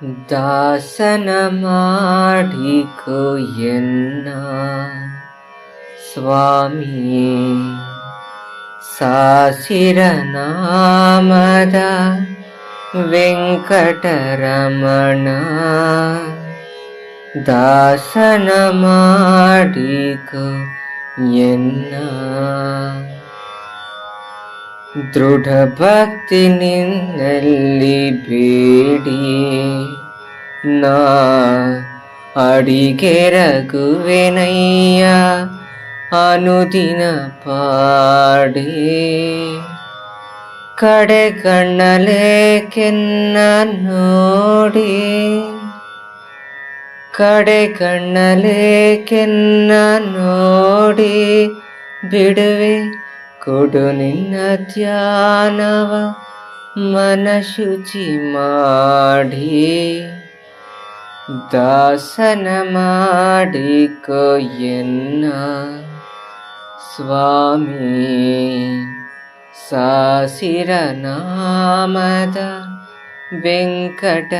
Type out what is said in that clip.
दासनमाडिकयन्ना स्वामी साशिरनामदा वेङ्कटरमण दासनमाडिकयन्ना ದಾಸನ ಮಾಡಿಕೊ ಎನ್ನ ದೃಢ ಭಕ್ತಿ ನಿನ್ನಲ್ಲಿ ಬೇಡಿ ನಾ ಅಡಿಗೆ ರಘುವೆನಯ್ಯ ಅನುದಿನ ಪಾಡಿ ಕಡೆ ಕಣ್ಣಲೆ ಕೆನ್ನ ನೋಡಿ ಕಡೆ ಕಣ್ಣಲೆ ಕೆನ್ನ ನೋಡಿ ಬಿಡುವೆ ಕೊಡು ನಿನ್ನ ಧ್ಯಾನವ ಮನ ಶುಚಿ ಮಾಡಿ ದಾಸನ ಮಾಡಿಕೊ ಎನ್ನ ಸ್ವಾಮಿ ಸಾಸಿರ ನಾಮದ ವೆಂಕಟರಮಣ